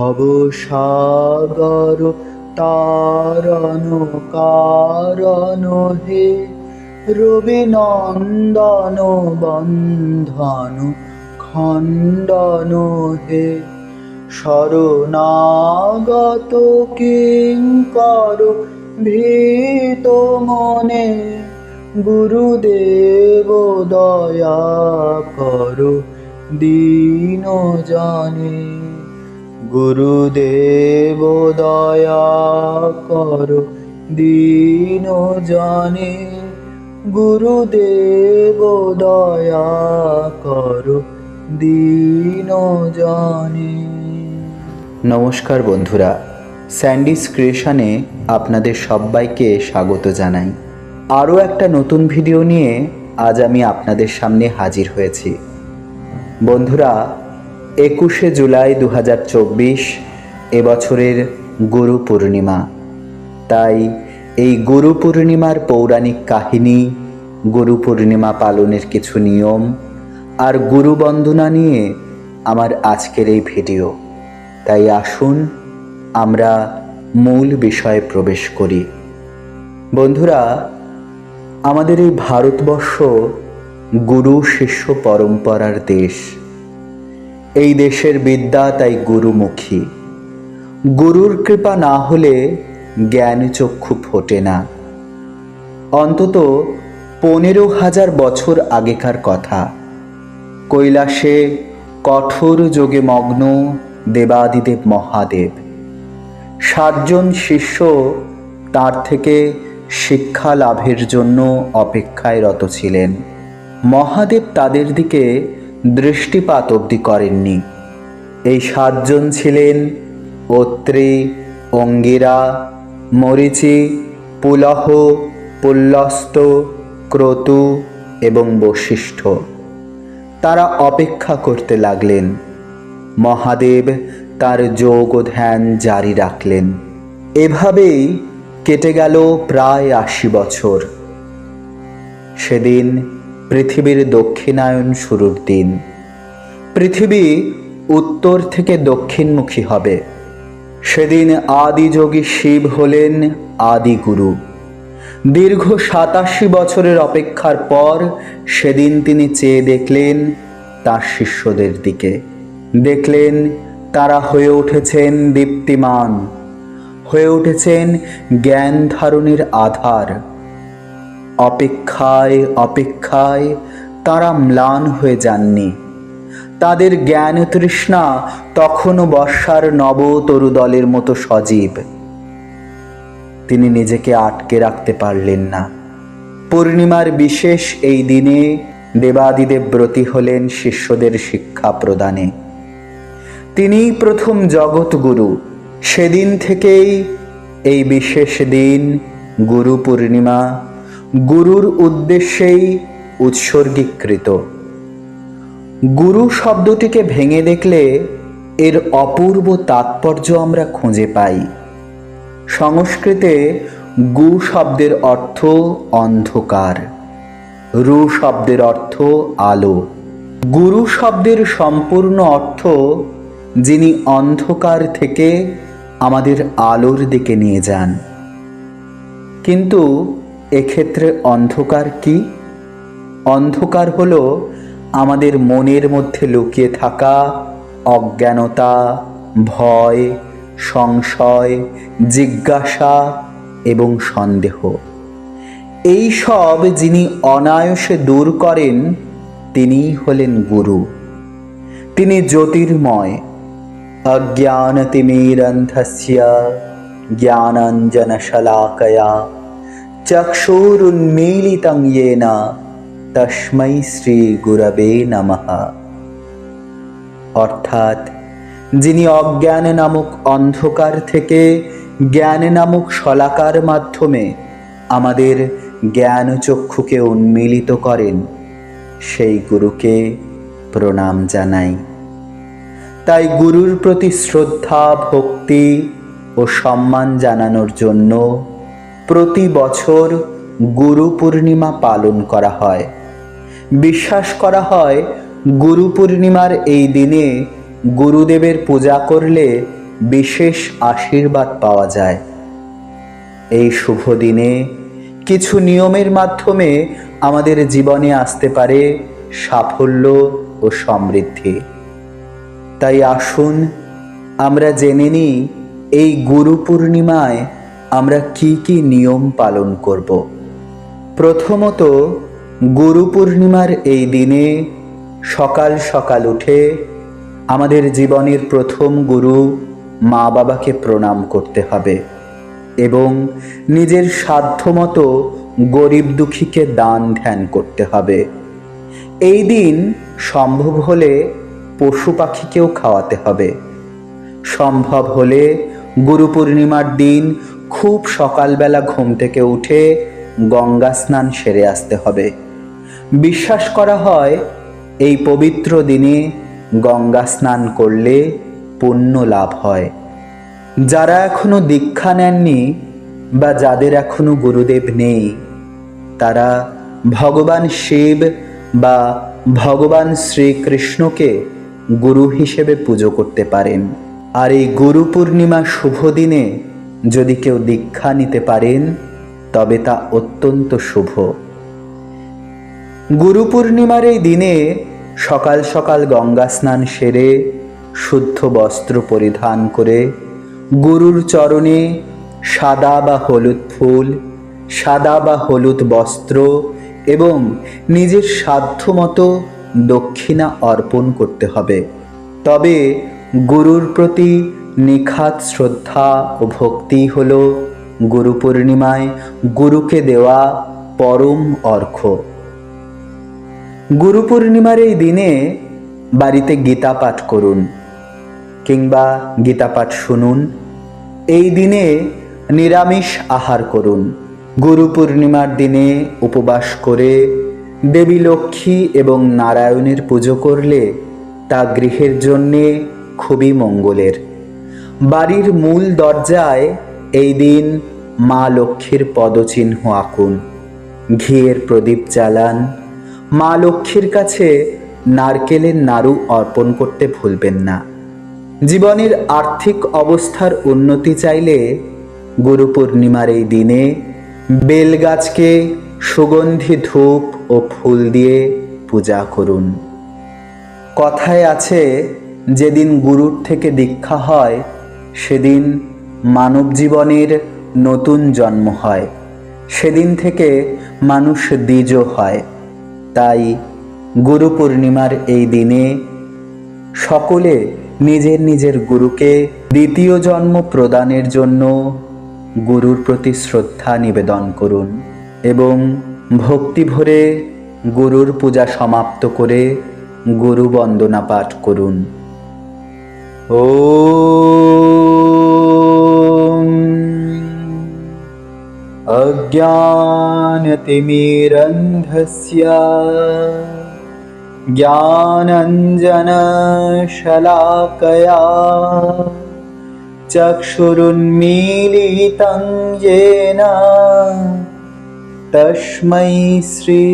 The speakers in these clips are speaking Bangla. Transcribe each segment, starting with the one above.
ভবসাগর তারণ কারণ হে। রবি নন্দন বন্ধন খণ্ডন হে। শরণাগত কিঙ্কর ভীত মনে। গুরুদেব দয়া করো, দীন জানে। গুরুদেব দয়া করো, দীন জানে। গুরুদেব দয়া করো, দীন জানে। নমস্কার বন্ধুরা, স্যান্ডিস ক্রিয়েশনে আপনাদের সবাইকে স্বাগত জানাই। আরও একটা নতুন ভিডিও নিয়ে আজ আমি আপনাদের সামনে হাজির হয়েছি। বন্ধুরা একুশে জুলাই দু হাজার চব্বিশ এবছরের গুরু পূর্ণিমা। তাই এই গুরু পূর্ণিমার পৌরাণিক কাহিনী, গুরু পূর্ণিমা পালনের কিছু নিয়ম আর গুরু বন্দনা নিয়ে আমার আজকের এই ভিডিও। তাই আসুন আমরা মূল বিষয়ে প্রবেশ করি। বন্ধুরা, আমাদের এই ভারতবর্ষ গুরু শিষ্য পরম্পরার দেশ। এই দেশের বিদ্যা তাই গুরুমুখী। গুরুর কৃপা না হলে জ্ঞান চক্ষু ফোটে না। অন্তত পনেরো হাজার বছর আগেকার কথা। কৈলাসে কঠোর যোগে মগ্ন দেবাদিদেব মহাদেব। সাতজন শিষ্য তার থেকে শিক্ষা লাভের জন্য অপেক্ষায় রত ছিলেন। মহাদেব তাদের দিকে দৃষ্টিপাত অবধি করেননি। এই সাতজন ছিলেন অত্রি, অঙ্গিরা, মরিচি, পুলহ, পুল্লস্ত, ক্রতু এবং বশিষ্ঠ। তারা অপেক্ষা করতে লাগলেন। মহাদেব তার যোগ ধ্যান জারি রাখলেন। এভাবেই কেটে গেল প্রায় আশি বছর। সেদিন পৃথিবীর দক্ষিণায়ন শুরুর দিন। পৃথিবী উত্তর থেকে দক্ষিণমুখী হবে। সেদিন আদিযোগী শিব হলেন আদি গুরু দীর্ঘ সাতাশি বছরের অপেক্ষার পর সেদিন তিনি চেয়ে দেখলেন তার শিষ্যদের দিকে। দেখলেন তারা হয়ে উঠেছেন দীপ্তিমান, হয়ে উঠেছেন জ্ঞান ধারণের আধার। অপেক্ষায় অপেক্ষায় তারা ম্লান হয়ে যাননি। তাদের জ্ঞান তৃষ্ণা তখনও বর্ষার নব তরুদলের মতো সজীব। তিনি নিজেকে আটকে রাখতে পারলেন না। পূর্ণিমার বিশেষ এই দিনে দেবাদিদেব ব্রতী হলেন শিষ্যদের শিক্ষা প্রদানে। তিনিই প্রথম জগৎগুরু। সেদিন থেকেই এই বিশেষ দিন, গুরু পূর্ণিমা গুরুর উদ্দেশ্যেই উৎসর্গীকৃত। গুরু শব্দটিকে ভেঙে দেখলে এর অপূর্ব তাৎপর্য আমরা খুঁজে পাই। সংস্কৃতে গু শব্দের অর্থ অন্ধকার, রু শব্দের অর্থ আলো। গুরু শব্দের সম্পূর্ণ অর্থ যিনি অন্ধকার থেকে আমাদের আলোর দিকে নিয়ে যান। কিন্তু এক্ষেত্রে অন্ধকার কি? অন্ধকার হল আমাদের মনের মধ্যে লুকিয়ে থাকা অজ্ঞানতা, ভয়, সংশয়, জিজ্ঞাসা এবং সন্দেহ। এই সব যিনি অনায়াসে দূর করেন, তিনিই হলেন গুরু। তিনি জ্যোতির্ময়। অজ্ঞানতিমিরন্ধ্রস্য জ্ঞানাঞ্জনশলাকয়া। চক্ষুরুন্মীলিতং ইয়েনা তস্মৈ শ্রী গুরবে নমঃ অর্থাৎ, যিনি অজ্ঞান নামক অন্ধকার থেকে জ্ঞান নামক শলাকার মাধ্যমে আমাদের জ্ঞান চক্ষুকে উন্মিলিত করেন, সেই গুরুকে প্রণাম জানাই। তাই গুরুর প্রতি শ্রদ্ধা, ভক্তি ও সম্মান জানানোর জন্য প্রতি বছর গুরু পূর্ণিমা পালন করা হয়। বিশ্বাস করা হয়, গুরু পূর্ণিমার এই দিনে গুরুদেবের পূজা করলে বিশেষ আশীর্বাদ পাওয়া যায়। এই শুভ দিনে কিছু নিয়মের মাধ্যমে আমাদের জীবনে আসতে পারে সাফল্য ও সমৃদ্ধি। তাই আসুন, আমরা জেনে নিই এই গুরু পূর্ণিমায় আমরা কি কি নিয়ম পালন করব? প্রথমত, গুরু পূর্ণিমার এই দিনে সকাল সকাল উঠে আমাদের জীবনের প্রথম গুরু মা বাবাকে প্রণাম করতে হবে এবং নিজের সাধ্যমতো গরিব দুঃখীকে দান ধ্যান করতে হবে। এই দিন সম্ভব হলে পশু পাখিকেও খাওয়াতে হবে। সম্ভব হলে গুরু পূর্ণিমার দিন খুব সকালবেলা ঘুম থেকে উঠে গঙ্গা স্নান সেরে আসতে হবে। বিশ্বাস করা হয়, এই পবিত্র দিনে গঙ্গা স্নান করলে পুণ্য লাভ হয়। যারা এখনও দীক্ষা নেননি বা যাদের এখনও গুরুদেব নেই, তারা ভগবান শিব বা ভগবান শ্রীকৃষ্ণকে গুরু হিসেবে পুজো করতে পারেন। আর এই গুরু পূর্ণিমা শুভ দিনে যদি কেউ দীক্ষা নিতে পারেন, তবে তা অত্যন্ত শুভ। গুরু পূর্ণিমার এই দিনে সকাল সকাল গঙ্গা স্নান সেরে, শুদ্ধ বস্ত্র পরিধান করে, গুরুর চরণে সাদা বা হলুদ ফুল, সাদা বা হলুদ বস্ত্র এবং নিজের সাধ্যমতো দক্ষিণা অর্পণ করতে হবে। তবে গুরুর প্রতি নিখাত শ্রদ্ধা ও ভক্তি হল গুরু পূর্ণিমায় গুরুকে দেওয়া পরম অর্ঘ্য। গুরু পূর্ণিমার এই দিনে বাড়িতে গীতা পাঠ করুন কিংবা গীতা পাঠ শুনুন। এই দিনে নিরামিষ আহার করুন। গুরু পূর্ণিমার দিনে উপবাস করে দেবী লক্ষ্মী এবং নারায়ণের পুজো করলে তা গৃহের জন্যে খুবই মঙ্গলের। বাড়ির মূল দরজায় এই দিন মা লক্ষ্মীর পদচিহ্ন আঁকুন। ঘিয়ের প্রদীপ জ্বালান। মা লক্ষ্মীর কাছে নারকেলের নাড়ু অর্পণ করতে ভুলবেন না। জীবনের আর্থিক অবস্থার উন্নতি চাইলে গুরু পূর্ণিমার এই দিনে বেলগাছকে সুগন্ধি ধূপ ও ফুল দিয়ে পূজা করুন। কথায় আছে, যেদিন গুরুর থেকে দীক্ষা হয় সেদিন মানব জীবনের নতুন জন্ম হয়। সেদিন থেকে মানুষ দ্বিজ হয়। তাই গুরু পূর্ণিমার এই দিনে সকলে নিজের নিজের গুরুকে দ্বিতীয় জন্ম প্রদানের জন্য গুরুর প্রতি শ্রদ্ধা নিবেদন করুন এবং ভক্তি ভরে গুরুর পূজা সমাপ্ত করে গুরু বন্দনা পাঠ করুন। ও अज्ञानतिमिरन्धस्य ज्ञानञ्जनशलाकया चक्षुरुन्मीलितं येन तस्मै श्री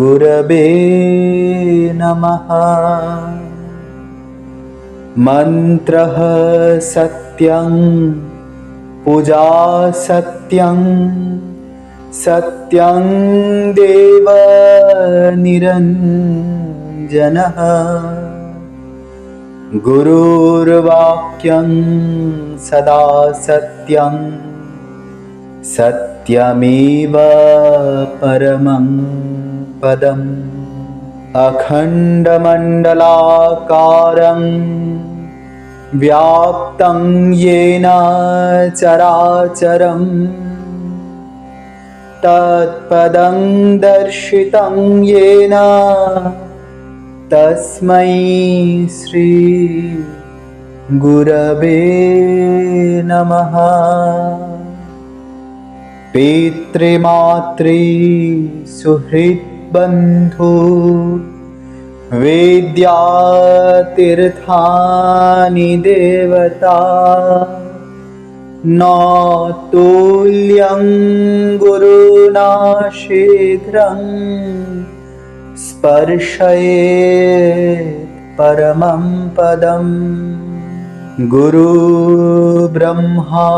गुरवे नमः। मन्त्रः सत्यं पूजा सत्यं सत्यं देव निरञ्जनः। गुरुर्वाक्यं सदा सत्यं सत्यमेव परमं पदम्। अखण्डमण्डलाकारं व्याप्तं येन चराचरम्। तत्पदं दर्शितं येन। तस्मै श्री गुरवे नमः। पितृमातृ सुहृद्बन्धु वेद्यातीर्थानि देवता न तुल्यं गुरुणा शीघ्रं स्पर्शये परमं पदम् गुरु ब्रह्मा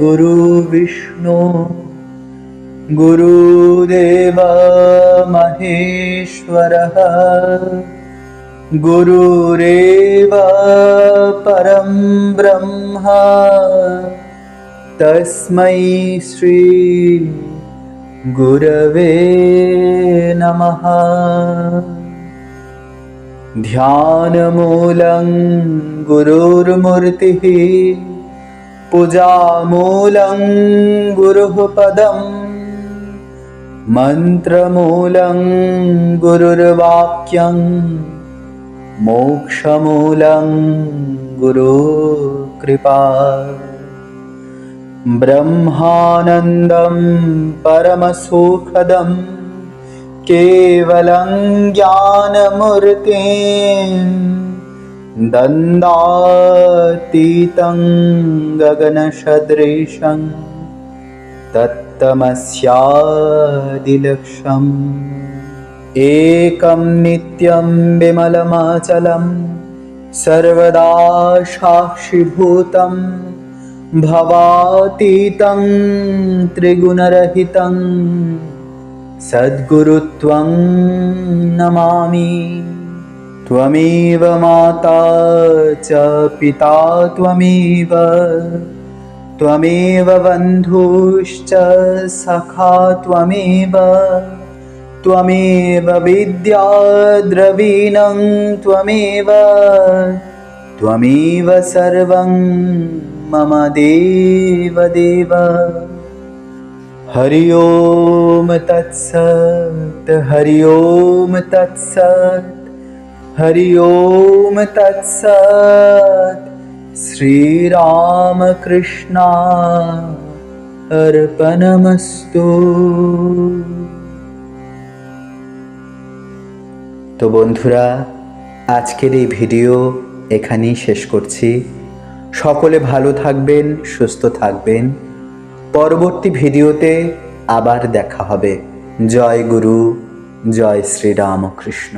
गुरु विष्णु महेश्वरः गुरुरेव परं ब्रह्मा। तस्मै श्री गुरवे नमः। ध्यानमूलं गुरुर्मूर्तिः। पूजामूलं गुरुः पदम् मन्त्रमूलं गुरुर्वाक्यं मोक्षमूलं गुरुकृपा। ब्रह्मानन्दं परमसुखदं केवलं ज्ञानमूर्तिं दन्दातीतं गगनसदृशं तत्तमस्यादिलक्षम् एकं नित्यं विमलमाचलं सर्वदा साक्षिभूतं भवातीतं त्रिगुणरहितं। सद्गुरुत्वं नमामि। त्वमेव माता च पिता त्वमेव त्वमेव बन्धुश्च सखा त्वमेव त्वमेव विद्याद्रवीणं त्वमेव त्वमेव सर्वं मम देवदेव। हरि ओम तत्सत् हरि ओम तत्सत् हरि ओम तत्सत् श्रीरामकृष्णा अर्पणमस्तु তো বন্ধুরা আজকের এই ভিডিও এখানেই শেষ করছি সকলে ভালো থাকবেন সুস্থ থাকবেন পরবর্তী ভিডিওতে আবার দেখা হবে জয় গুরু জয় শ্রীরামকৃষ্ণ